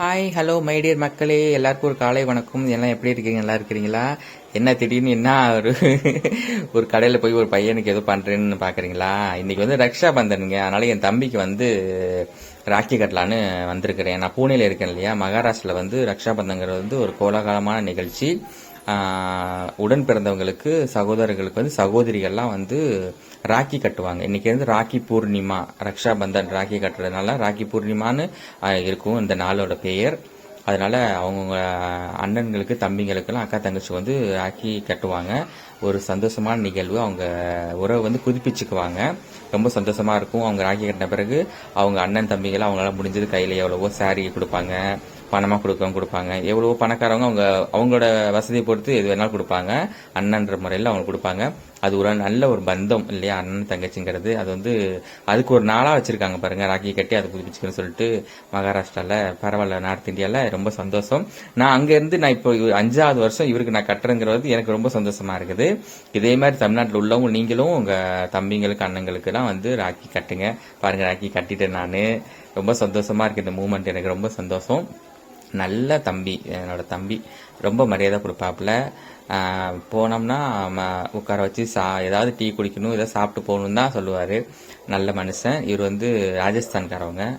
Hi hello my dear மக்களே. எல்லாருக்கும் ஒரு காலை வணக்கம். எல்லாம் எப்படி இருக்கீங்க? நல்லா இருக்கிறீங்களா? என்ன திடீர்னு என்ன ஒரு ஒரு கடையில் போய் ஒரு பையனுக்கு ஏதோ பண்ணுறேன்னு பார்க்குறீங்களா இன்றைக்கி வந்து ரக்ஷா பந்தனுங்க அதனால் என் தம்பிக்கு வந்து ராக்கி கட்டலான்னு வந்திருக்கிறேன். நான் பூனேல இருக்கேன் இல்லையா? மகாராஷ்டிரில் வந்து ரக்ஷா பந்தங்கிறது வந்து ஒரு கோலாகலமான நிகழ்ச்சி. உடன் பிறந்தவங்களுக்கு சகோதரர்களுக்கு வந்து சகோதரிகள்லாம் வந்து ராக்கி கட்டுவாங்க. இன்னைக்கு வந்து ராக்கி பூர்ணிமா ரக்ஷா பந்தன் ராக்கி கட்டுறதுனால ராக்கி பூர்ணிமான்னு இருக்கும் இந்த நாளோட பெயர். அதனால அவங்கவுங்க அண்ணன்களுக்கு தம்பிங்களுக்கெல்லாம் அக்கா தங்கச்சி வந்து ராக்கி கட்டுவாங்க. ஒரு சந்தோஷமான நிகழ்வு. அவங்க உறவை வந்து புதுப்பிச்சுக்குவாங்க. ரொம்ப சந்தோஷமாக இருக்கும். அவங்க ராக்கி கட்டின பிறகு அவங்க அண்ணன் தம்பிகள் அவங்களால முடிஞ்சது கையில் எவ்வளவோ saree கொடுப்பாங்க. பணமாக கொடுக்கவங்க கொடுப்பாங்க. எவ்வளவோ பணக்காரவங்க அவங்க அவங்களோட வசதியை பொறுத்து எது வேணாலும் கொடுப்பாங்க. அண்ணன்ற முறையில் அவங்க கொடுப்பாங்க. அது ஒரு நல்ல ஒரு பந்தம் இல்லையா? அண்ணன் தங்கச்சிங்கிறது. அது வந்து அதுக்கு ஒரு நாளாக வச்சிருக்காங்க பாருங்க. ராக்கி கட்டி அதை புதுப்பிச்சுக்கணும்னு சொல்லிட்டு மகாராஷ்டிராவில் பரவாயில்ல நார்த் இந்தியாவில் ரொம்ப சந்தோஷம். நான் அங்கேருந்து நான் இப்போ அஞ்சாவது வருஷம் இவருக்கு நான் கட்டுறேங்கிறது எனக்கு ரொம்ப சந்தோஷமா இருக்குது. இதே மாதிரி தமிழ்நாட்டில் உள்ளவங்க நீங்களும் உங்க தம்பிங்களுக்கு அண்ணங்களுக்கு எல்லாம் வந்து ராக்கி கட்டுங்க. பாருங்க ராக்கி கட்டிட்டேன் நான். ரொம்ப சந்தோஷமா இருக்கு இந்த மூமெண்ட். எனக்கு ரொம்ப சந்தோஷம். நல்ல தம்பி என்னோட தம்பி. ரொம்ப மரியாதை கொடுப்பாப்புல. போனோம்னா ம- உட்கார வச்சு சா ஏதாவது டீ குடிக்கணும் ஏதாவது சாப்பிட்டு போகணும் தான் சொல்லுவார். நல்ல மனுஷன். இவர் வந்து ராஜஸ்தான்காரவங்க.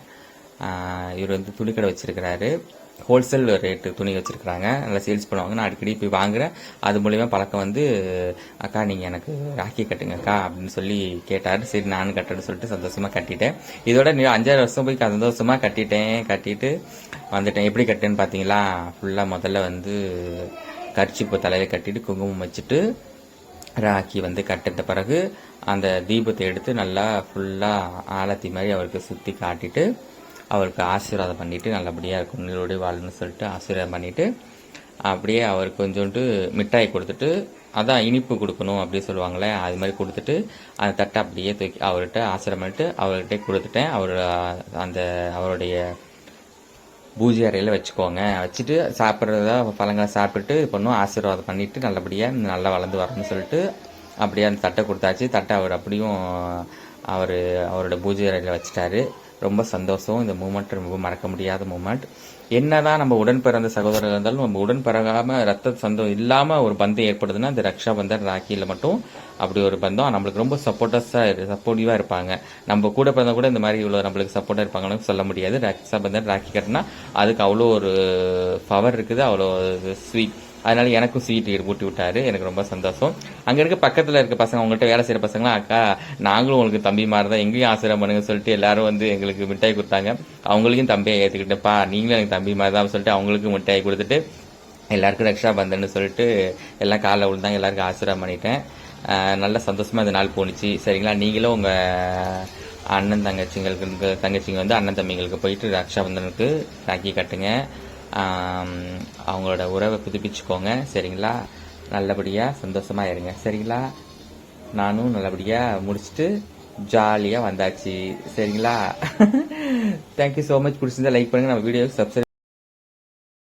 இவர் வந்து துணிக்கடை வச்சிருக்கிறாரு. ஹோல்சேல் ரேட்டு துணி வச்சுருக்குறாங்க. நல்லா சேல்ஸ் பண்ணுவாங்க. நான் அடிக்கடி போய் வாங்குகிறேன் அது மூலயமா பழக்கம் வந்து அக்கா நீங்கள் எனக்கு ராக்கி கட்டுங்க அக்கா அப்படின்னு சொல்லி கேட்டார். சரி நானும் கட்டுறேன்னு சொல்லிட்டு சந்தோஷமாக கட்டிட்டேன். இதோட நீ அஞ்சாறு வருஷம் போய் சந்தோஷமாக கட்டிட்டேன். கட்டிட்டு வந்துட்டேன். எப்படி கட்டேன்னு பார்த்தீங்களா ஃபுல்லாக முதல்ல வந்து கர்ச்சிப்பு தலையில் கட்டிட்டு குங்குமம் வச்சுட்டு ராக்கி வந்து கட்டிட்ட பிறகு அந்த தீபத்தை எடுத்து நல்லா ஃபுல்லாக ஆலத்தி மாதிரி அவருக்கு சுற்றி காட்டிட்டு அவருக்கு ஆசீர்வாதம் பண்ணிவிட்டு நல்லபடியாக இருக்கும். நீரோடு வாழணும்னு சொல்லிட்டு ஆசீர்வாதம் பண்ணிவிட்டு அப்படியே அவருக்கு கொஞ்சோண்டு மிட்டாய் கொடுத்துட்டு அதான் இனிப்பு கொடுக்கணும் அப்படின்னு சொல்லுவாங்களே அது மாதிரி கொடுத்துட்டு அந்த தட்டை அப்படியே தூக்கி அவர்கிட்ட ஆசிரம் பண்ணிட்டு அவர்கிட்ட கொடுத்துட்டேன். அவர் அந்த அவருடைய பூஜை அறையில் வச்சுக்கோங்க. வச்சுட்டு சாப்பிட்றதா பழங்களை சாப்பிட்டுட்டு இது பண்ணும். ஆசீர்வாதம் பண்ணிவிட்டு நல்லபடியாக நல்லா வளர்ந்து வரணும்னு சொல்லிட்டு அப்படியே அந்த தட்டை கொடுத்தாச்சு. தட்டை அவர் அப்படியும் அவர் அவரோட பூஜை அறையில் வச்சுட்டாரு. ரொம்ப சந்தோஷம். இந்த மூமெண்ட் ரொம்ப மறக்க முடியாத மூமெண்ட் என்னதான் நம்ம உடன் பிறந்த சகோதரர் இருந்தாலும் நம்ம உடன் பிறகாம ரத்த சொந்தம் இல்லாம ஒரு பந்தம் ஏற்படுதுன்னா இந்த ரக்ஷா பந்தன் ராக்கியில் மட்டும் அப்படி ஒரு பந்தம். நம்மளுக்கு ரொம்ப சப்போர்ட்டஸா சப்போர்ட்டிவா இருப்பாங்க. நம்ம கூட பிறந்த கூட இந்த மாதிரி இவ்வளோ நம்மளுக்கு சப்போர்ட்டா இருப்பாங்கன்னு சொல்ல முடியாது. ரக்ஷா பந்தன் ராக்கி கட்டினா அதுக்கு அவ்வளோ ஒரு பவர் இருக்குது அவ்வளோ ஸ்வீட் அதனால எனக்கும் சீட் ஊட்டி விட்டாரு. எனக்கு ரொம்ப சந்தோஷம். அங்கே இருக்க பக்கத்தில் இருக்க பசங்க அவங்கள்ட்ட வேலை செய்கிற பசங்களாம் அக்கா நாங்களும் உங்களுக்கு தம்பி மாதிரி தான் எங்கேயும் ஆசிரியம் பண்ணுங்க சொல்லிட்டு எல்லாரும் வந்து எங்களுக்கு மிட்டாய் கொடுத்தாங்க. அவங்களையும் தம்பியை ஏற்றுக்கிட்டேன்ப்பா நீங்களும் எனக்கு தம்பி மாதிரி தான் சொல்லிட்டு அவங்களுக்கும் மிட்டாய் கொடுத்துட்டு எல்லாருக்கும் ரக்ஷா பந்தன்னு சொல்லிட்டு எல்லாம் காலைல விழுந்தாங்க எல்லாருக்கும் ஆசிரியம் பண்ணிட்டேன். நல்ல சந்தோஷமாக இந்த நாள் போணுச்சு. சரிங்களா? நீங்களும் உங்கள் அண்ணன் தங்கச்சிங்களுக்கு தங்கச்சிங்க வந்து அண்ணன் தம்பிங்களுக்கு போயிட்டு ரக்ஷா பந்தனுக்கு ராக்கி கட்டுங்க. அவங்களோட உறவை புதுப்பிச்சுக்கோங்க. சரிங்களா? நல்லபடியாக சந்தோஷமா இருங்க. சரிங்களா? நானும் நல்லபடியாக முடிச்சுட்டு ஜாலியாக வந்தாச்சு. சரிங்களா? தேங்க்யூ ஸோ மச் பிடிச்சிருந்தா லைக் பண்ணுங்கள் நம்ம வீடியோவுக்கு சப்ஸ்கிரைப்